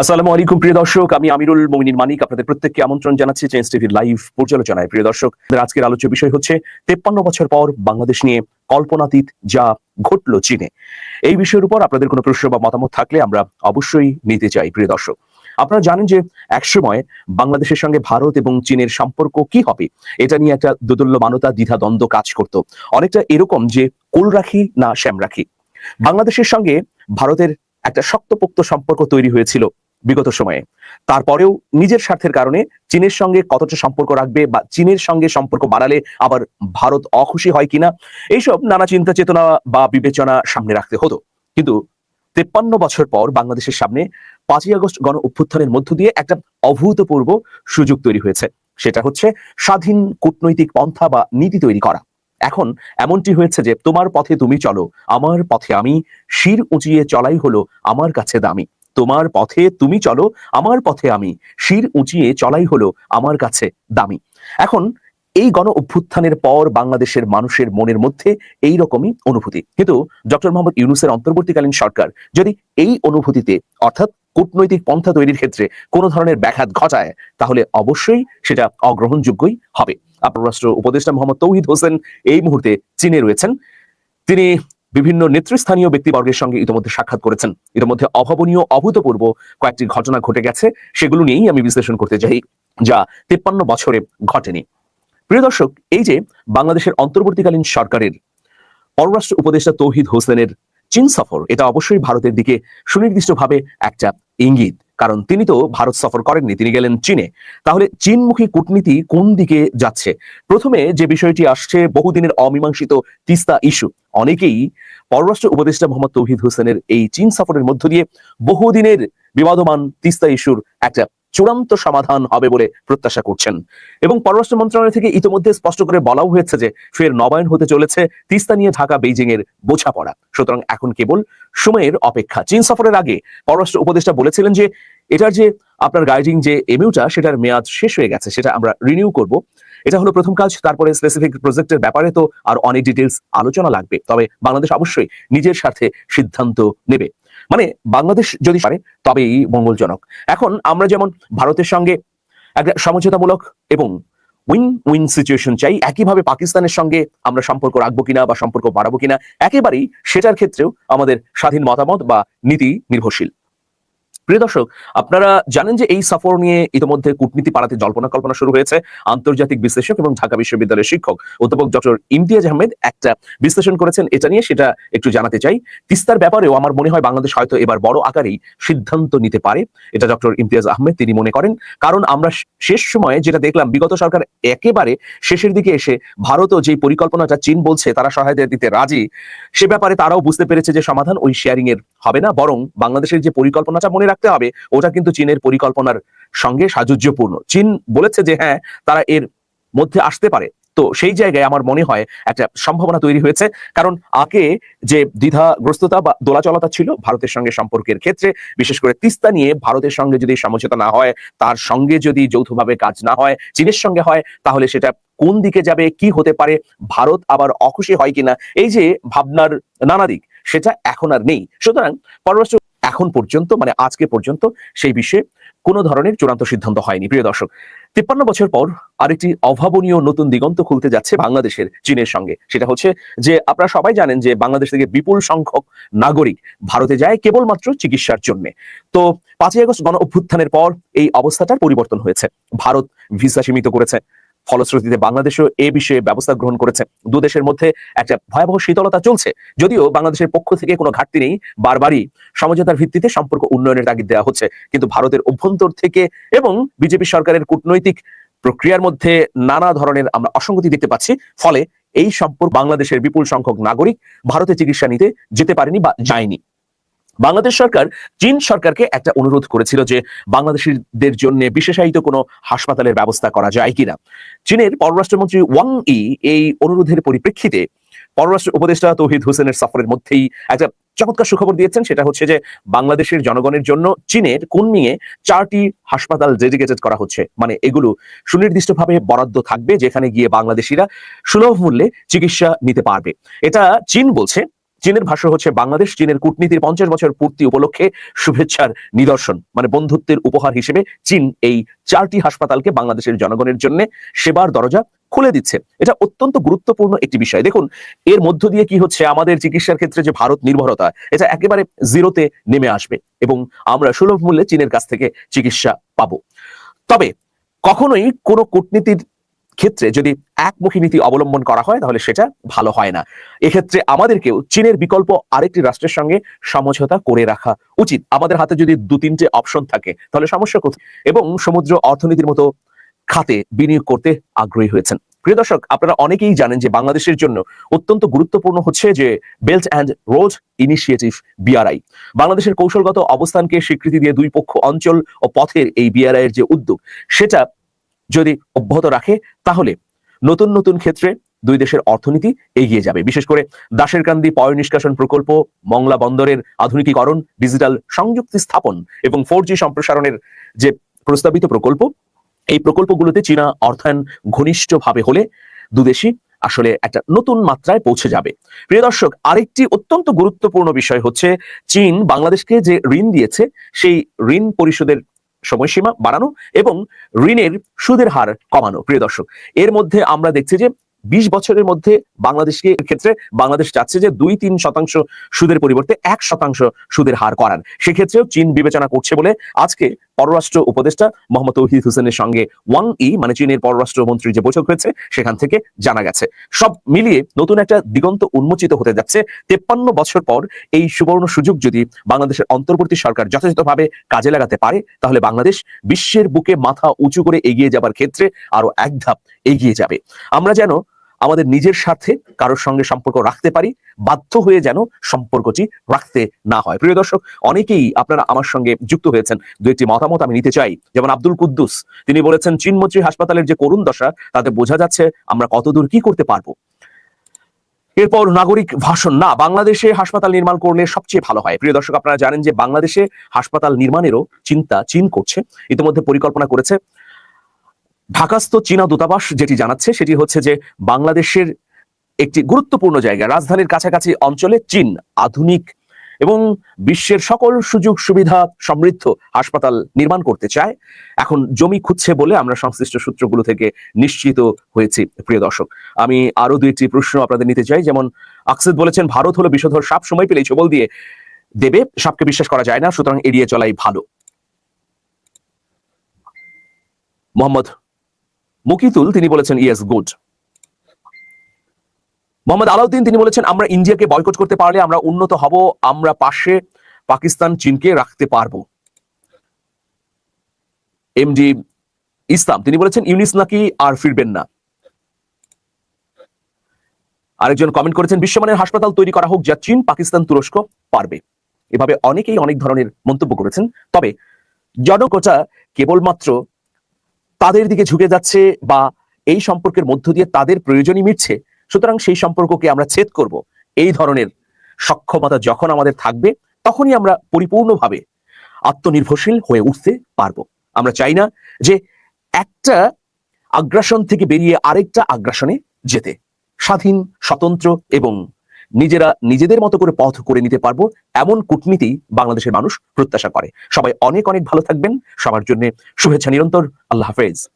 আসসালামু আলাইকুম, প্রিয় দর্শক। আমি আমিরুল মোমিনিন মানিক। আপনাদের প্রত্যেককে আমন্ত্রণ জানাচ্ছি চেঞ্জ টিভির লাইভ পর্যালোচনায়। প্রিয় দর্শক আজকের আলোচ্য বিষয় হচ্ছে, তেপ্পান্ন বছর পর বাংলাদেশ নিয়ে কল্পনাতীত যা ঘটলো চীনে। এই বিষয়ের উপর আপনাদের কোনো প্রশ্ন বা মতামত থাকলে আমরা অবশ্যই নিতে চাই, প্রিয় দর্শক। আপনারা জানেন যে একসময় বাংলাদেশের সঙ্গে ভারত এবং চীনের সম্পর্ক কি হবে, এটা নিয়ে একটা দোদুল্যমানতা দ্বিধা দ্বন্দ্ব কাজ করত। অনেকটা এরকম যে কোল রাখি না শ্যাম রাখি। বাংলাদেশের সঙ্গে ভারতের একটা শক্তপোক্ত সম্পর্ক তৈরি হয়েছিল। বিগত সময়ে। তারপরেও নিজের স্বার্থের কারণে চীনের সঙ্গে কতটা সম্পর্ক রাখবে বা চীনের সঙ্গে সম্পর্ক বাড়ালে আবার ভারত অখুশি হয় কিনা, এইসব নানা চিন্তা চেতনা বা বিবেচনা সামনে রাখতে হতো। কিন্তু তেপ্পান্ন বছর পর বাংলাদেশের সামনে পাঁচই আগস্ট গণ অভ্যুত্থানের মধ্য দিয়ে একটা অভূতপূর্ব সুযোগ তৈরি হয়েছে। সেটা হচ্ছে স্বাধীন কূটনৈতিক পন্থা বা নীতি তৈরি করা। এখন এমনটি হয়েছে যে তোমার পথে তুমি চলো, আমার পথে আমি শির উঁচিয়ে চলাই হলো আমার কাছে দামি। তোমার পথে তুমি চলো, আমার পথে আমি। শির উঁচিয়ে চলাই হলো আমার কাছে দামি। এখন এই গণ অভ্যুত্থানের পর বাংলাদেশের মানুষের মনের মধ্যে এই রকমই অনুভূতি। কিন্তু ডক্টর মোহাম্মদ ইউনুসের অন্তর্বর্তীকালীন সরকার যদি এই অনুভূতিতে, অর্থাৎ কূটনৈতিক পন্থা তৈরির ক্ষেত্রে কোনো ধরনের ব্যাঘাত ঘটায়, তাহলে অবশ্যই সেটা অগ্রহণযোগ্যই হবে। পররাষ্ট্র উপদেষ্টা মোহাম্মদ তৌহিদ হোসেন এই মুহূর্তে চীনে রয়েছেন। তিনি বিভিন্ন নেতৃস্থানীয় ব্যক্তিবর্গের সঙ্গে ইতিমধ্যে সাক্ষাৎ করেছেন। ইতিমধ্যে অভাবনীয়, অভূতপূর্ব কয়েকটি ঘটনা ঘটে গেছে, সেগুলো নিয়েই আমি বিশ্লেষণ করতে চাই, যা তেপ্পান্ন বছরে ঘটেনি। প্রিয় দর্শক, এই যে বাংলাদেশের অন্তর্বর্তীকালীন সরকারের, পররাষ্ট্র উপদেষ্টা তৌহিদ হোসেনের চীন সফর, এটা অবশ্যই ভারতের দিকে সুনির্দিষ্টভাবে একটা ইঙ্গিত। কারণ তিনি তো ভারত সফর করেননি, তিনি গেলেন চীনে। তাহলে চীনমুখী কূটনীতি কোন দিকে যাচ্ছে? প্রথমে যে বিষয়টি আসছে, বহুদিনের অমীমাংসিত তিস্তা ইস্যু। অনেকেই পররাষ্ট্র উপদেষ্টা মোহাম্মদ তৌহিদ হোসেনের এই চীন সফরের মধ্য দিয়ে বহুদিনের বিবাদমান তিস্তা ইস্যুর একটা চূড়ান্ত সমাধান হবে বলে প্রত্যাশা করছেন। এবং পররাষ্ট্র মন্ত্রণালয় থেকে ইতিমধ্যে স্পষ্ট করে বলাও হয়েছে যে, ফের নবায়ন হতে চলেছে তিস্তা নিয়ে ঢাকা বেইজিং এর বোঝাপড়া। সুতরাং এখন কেবল সময়ের অপেক্ষা। চীন সফরের আগে পররাষ্ট্র উপদেষ্টা বলেছিলেন যে, এটার যে আপনার গাইডিং যে এমইউটা সেটার মেয়াদ শেষ হয়ে গেছে, সেটা আমরা রিনিউ করব। এটা হলো প্রথম কাজ, তারপরে স্পেসিফিক প্রজেক্টের ব্যাপারে তো আর অনেক ডিটেলস আলোচনা লাগবে। তবে বাংলাদেশ অবশ্যই নিজের স্বার্থে সিদ্ধান্ত নেবে। মানে বাংলাদেশ যদি পারে এই মঙ্গলজনক। এখন আমরা যেমন ভারতের সঙ্গে একটা সমঝোতামূলক এবং উইন উইন সিচুয়েশন চাই, একইভাবে পাকিস্তানের সঙ্গে আমরা সম্পর্ক রাখব কিনা বা সম্পর্ক বাড়াবো কিনা, একেবারেই সেটার ক্ষেত্রেও আমাদের স্বাধীন মতামত বা নীতি নির্ভরশীল। প্রিয় দর্শক, আপনারা জানেন যে এই সফর নিয়ে ইতিমধ্যে কূটনীতি পাড়াতে জল্পনা কল্পনা শুরু হয়েছে। আন্তর্জাতিক বিশ্লেষক এবং ঢাকা বিশ্ববিদ্যালয়ের শিক্ষক অধ্যাপক ডক্টর ইমতিয়াজ আহমেদ একটা বিশ্লেষণ করেছেন এটা নিয়ে, সেটা একটু জানাতে চাই। তিস্তার ব্যাপারেও আমার মনে হয় বাংলাদেশ হয়তো এবার বড় আকারেই সিদ্ধান্ত নিতে পারে, এটা ডক্টর ইমতিয়াজ আহমেদ তিনি মনে করেন। কারণ আমরা শেষ সময়ে যেটা দেখলাম, বিগত সরকার একেবারে শেষের দিকে এসে ভারতও যে পরিকল্পনাটা চীন বলছে, তারা সহায়তা দিতে রাজি, সে ব্যাপারে তারাও বুঝতে পেরেছে যে সমাধান ওই শেয়ারিং এর হবে না। বরং বাংলাদেশের যে পরিকল্পনাটা মনে রাখতে হবে, ওটা কিন্তু চীনের পরিকল্পনার সঙ্গে সাযুজ্যপূর্ণ। চীন বলেছে যে হ্যাঁ তারা এর মধ্যে আসতে পারে। তো সেই জায়গায় আমার মনে হয় একটা সম্ভাবনা তৈরি হয়েছে। কারণ আগে যে দ্বিধাগ্রস্ততা বা দোলাচলতা ছিল ভারতের সঙ্গে সম্পর্কের ক্ষেত্রে, বিশেষ করে তিস্তা নিয়ে ভারতের সঙ্গে যদি সমঝোতা না হয়, তার সঙ্গে যদি যৌথভাবে কাজ না হয়, চীনের সঙ্গে হয়, তাহলে সেটা কোন দিকে যাবে, কি হতে পারে, ভারত আবার অখুশি হয় কিনা, এই যে ভাবনার নানা দিক, সেটা এখন আর নেই। সুতরাং পররাষ্ট্র এখন পর্যন্ত মানে আজকে পর্যন্ত সেই বিষয়ে কোনো ধরনের চূড়ান্ত সিদ্ধান্ত হয়নি। প্রিয় দর্শক, তিপ্পান্ন বছর পর আরেকটি অভাবনীয় নতুন দিগন্ত খুলতে যাচ্ছে বাংলাদেশের চীনের সঙ্গে। সেটা হচ্ছে যে আপনারা সবাই জানেন যে বাংলাদেশ থেকে বিপুল সংখ্যক নাগরিক ভারতে যায় কেবলমাত্র চিকিৎসার জন্য। তো পাঁচই আগস্ট গণ অভ্যুত্থানের পর এই অবস্থাটার পরিবর্তন হয়েছে। ভারত ভিসা সীমিত করেছে। ফলশ্রুতিতে বাংলাদেশও এ বিষয়ে ব্যবস্থা গ্রহণ করেছে। দু দেশের মধ্যে একটা ভয়াবহ শীতলতা চলছে। যদিও বাংলাদেশের পক্ষ থেকে কোনো ঘাটতি নেই, বারবারই সমঝোতার ভিত্তিতে সম্পর্ক উন্নয়নের তাগিদ দেওয়া হচ্ছে। কিন্তু ভারতের অভ্যন্তর থেকে এবং বিজেপি সরকারের কূটনৈতিক প্রক্রিয়ার মধ্যে নানা ধরনের আমরা অসঙ্গতি দেখতে পাচ্ছি। ফলে এই সম্পর্ক বাংলাদেশের বিপুল সংখ্যক নাগরিক ভারতে চিকিৎসা নিতে যেতে পারেনি বা যায়নি। বাংলাদেশ সরকার চীন সরকারকে একটা অনুরোধ করেছিল যে বাংলাদেশিদের জন্য বিশেষায়িত কোনো হাসপাতালের ব্যবস্থা করা যায় কিনা। চীনের পররাষ্ট্রমন্ত্রী ওয়াং ই এই অনুরোধের পরিপ্রেক্ষিতে পররাষ্ট্র উপদেষ্টা তৌহিদ হোসেনের সফরের মধ্যেই একটা চমৎকার সুখবর দিয়েছেন। সেটা হচ্ছে যে বাংলাদেশের জনগণের জন্য চীনের কুনমিংয়ে চারটি হাসপাতাল ডেডিকেটেড করা হচ্ছে। মানে এগুলো সুনির্দিষ্টভাবে বরাদ্দ থাকবে যেখানে গিয়ে বাংলাদেশিরা সুলভ মূল্যে চিকিৎসা নিতে পারবে। এটা চীন বলছে চীনের ভাষ্য হচ্ছে, বাংলাদেশ চীনের কূটনীতির পঞ্চাশ বছর পূর্তি উপলক্ষে শুভেচ্ছার নিদর্শন। মানে বন্ধুত্বের উপহার হিসেবে চীন এই চারটি হাসপাতালকে বাংলাদেশের জনগণের জন্য সেবার দরজা খুলে দিচ্ছে। এটা অত্যন্ত গুরুত্বপূর্ণ একটি বিষয়। দেখুন, এর মধ্য দিয়ে কি হচ্ছে? আমাদের চিকিৎসার ক্ষেত্রে যে ভারত নির্ভরতা, এটা একেবারে জিরোতে নেমে আসবে এবং আমরা সুলভ মূল্যে চীনের কাছ থেকে চিকিৎসা পাবো। তবে কখনোই কোনো কূটনীতির ক্ষেত্রে যদি একমুখী নীতি অবলম্বন করা হয়, তাহলে সেটা ভালো হয় না। এক্ষেত্রে আমাদেরকেও চীনের বিকল্প আরেকটি রাষ্ট্রের সঙ্গে সমঝোতা করে রাখা উচিত। আমাদের হাতে যদি দু তিনটে অপশন থাকে, তাহলে সমস্যা কোথায়? এবং সমুদ্র অর্থনীতির মতো খাতে বিনিয়োগ করতে আগ্রহী হয়েছেন। প্রিয় দর্শক, আপনারা অনেকেই জানেন যে বাংলাদেশের জন্য অত্যন্ত গুরুত্বপূর্ণ হচ্ছে যে belt and road initiative BRI বাংলাদেশের কৌশলগত অবস্থানকে স্বীকৃতি দিয়ে দুই পক্ষ অঞ্চল ও পথের এই বিআরআই এর যে উদ্যোগ, সেটা যদি অব্যাহত রাখে, তাহলে নতুন নতুন ক্ষেত্রে দুই দেশের অর্থনীতি এগিয়ে যাবে। বিশেষ করে দাসের কান্দি পয় নিষ্কাশন প্রকল্প, মংলা বন্দরের আধুনিকীকরণ, ডিজিটাল সংযুক্তি স্থাপন এবং ফোর সম্প্রসারণের যে প্রস্তাবিত প্রকল্প, এই প্রকল্পগুলোতে চীনা অর্থায়ন ঘনিষ্ঠভাবে হলে দুদেশই আসলে একটা নতুন মাত্রায় পৌঁছে যাবে। প্রিয় দর্শক, আরেকটি অত্যন্ত গুরুত্বপূর্ণ বিষয় হচ্ছে, চীন বাংলাদেশকে যে ঋণ দিয়েছে, সেই ঋণ পরিশোধের সময়সীমা বাড়ানো এবং ঋণের সুদের হার কমানো। প্রিয় দর্শক এর মধ্যে আমরা দেখছি যে বিশ বছরের মধ্যে বাংলাদেশকে ক্ষেত্রে বাংলাদেশ চাচ্ছে যে দুই তিন শতাংশ সুদের পরিবর্তে এক শতাংশ সুদের হার করান। সেক্ষেত্রেও চীন বিবেচনা করছে বলে আজকে পররাষ্ট্র উপদেষ্টা মোহাম্মদ তৌহিদ হোসেনের সঙ্গে ওয়াং ই মানে চীনের পররাষ্ট্র মন্ত্রীর যে বৈঠক হয়েছে, সেখান থেকে জানা গেছে। সব মিলিয়ে নতুন একটা দিগন্ত উন্মোচিত হতে যাচ্ছে। তেপ্পান্ন বছর পর এই সুবর্ণ সুযোগ যদি বাংলাদেশের অন্তর্বর্তী সরকার যথাযথভাবে কাজে লাগাতে পারে, তাহলে বাংলাদেশ বিশ্বের বুকে মাথা উঁচু করে এগিয়ে যাবার ক্ষেত্রে আরও এক ধাপ এগিয়ে যাবে। আমরা যেন আমাদের নিজের স্বার্থে কারোর সঙ্গে সম্পর্ক রাখতে পারি, বাধ্য হয়ে যেন সম্পর্কটি রাখতে না হয়। প্রিয় দর্শক, অনেকেই আপনারা আমার সঙ্গে যুক্ত হয়েছেন। দু একটি মতামত আমি নিতে চাই। যেমন আব্দুল কুদ্দুস, তিনি বলেছেন, চীনমৈত্রী হাসপাতালের যে করুণ দশা, তাতে বোঝা যাচ্ছে আমরা কতদূর কি করতে পারব। এরপর নাগরিক ভাষণ, না, বাংলাদেশে হাসপাতাল নির্মাণ করলে সবচেয়ে ভালো হয়। প্রিয় দর্শক, আপনারা জানেন যে বাংলাদেশে হাসপাতাল নির্মাণেরও চিন্তা চীন করছে। ইতিমধ্যে পরিকল্পনা করেছে ঢাকাস্থ চীনা দূতাবাস যেটি জানাচ্ছে সেটি হচ্ছে যে বাংলাদেশের একটি গুরুত্বপূর্ণ জায়গা, রাজধানীর কাছাকাছি অঞ্চলে চীন আধুনিক এবং বিশ্বের সকল সুযোগ সুবিধা সমৃদ্ধ হাসপাতাল নির্মাণ করতে চায়। এখন জমি খুঁজছে বলে আমরা সংশ্লিষ্ট সূত্রগুলো থেকে নিশ্চিত হয়েছি, প্রিয় দর্শক। আমি আরও দুইটি প্রশ্ন আপনাদের নিতে চাই, যেমন আকসেদ বলেছেন, ভারত হলো বিষধর সাপ, সময় পেলেই ছবল দিয়ে দেবে, সাপকে বিশ্বাস করা যায় না, সুতরাং এড়িয়ে চলাই ভালো। মোহাম্মদ মুকিতুল, তিনি বলেছেন ইয়েস গুড মোহাম্মদ আলাউদ্দিন, তিনি বলেছেন, আমরা ইন্ডিয়াকে বয়কট করতে পারলে আমরা উন্নত হব, আমরা পাশে পাকিস্তান, চীনকে রাখতে পারব। এমডি ইসলাম, তিনি বলেছেন, ইউনিস নাকি আর ফিরবেন না। আরেকজন কমেন্ট করেছেন, বিশ্বমানের হাসপাতাল তৈরি করা হোক যা চীন, পাকিস্তান তুরস্ক পারবে। এভাবে অনেকেই অনেক ধরনের মন্তব্য করেছেন, তবে জনকতা কেবলমাত্র তাদের দিকে ঝুঁকে যাচ্ছে বা এই সম্পর্কের মধ্য দিয়ে তাদের প্রয়োজনই মিটছে, সুতরাং সেই সম্পর্ককে আমরা ছেদ করব। এই ধরনের সক্ষমতা যখন আমাদের থাকবে, তখনই আমরা পরিপূর্ণভাবে আত্মনির্ভরশীল হয়ে উঠতে পারব। আমরা চাই না যে একটা আগ্রাসন থেকে বেরিয়ে আরেকটা আগ্রাসনে যেতে। স্বাধীন, স্বতন্ত্র এবং নিজেরা নিজেদের মতো করে পথ করে নিতে পারব, এমন কূটনীতি বাংলাদেশের মানুষ প্রত্যাশা করে। সবাই অনেক অনেক ভালো থাকবেন। সবার জন্য শুভেচ্ছা নিরন্তর। আল্লাহ হাফেজ।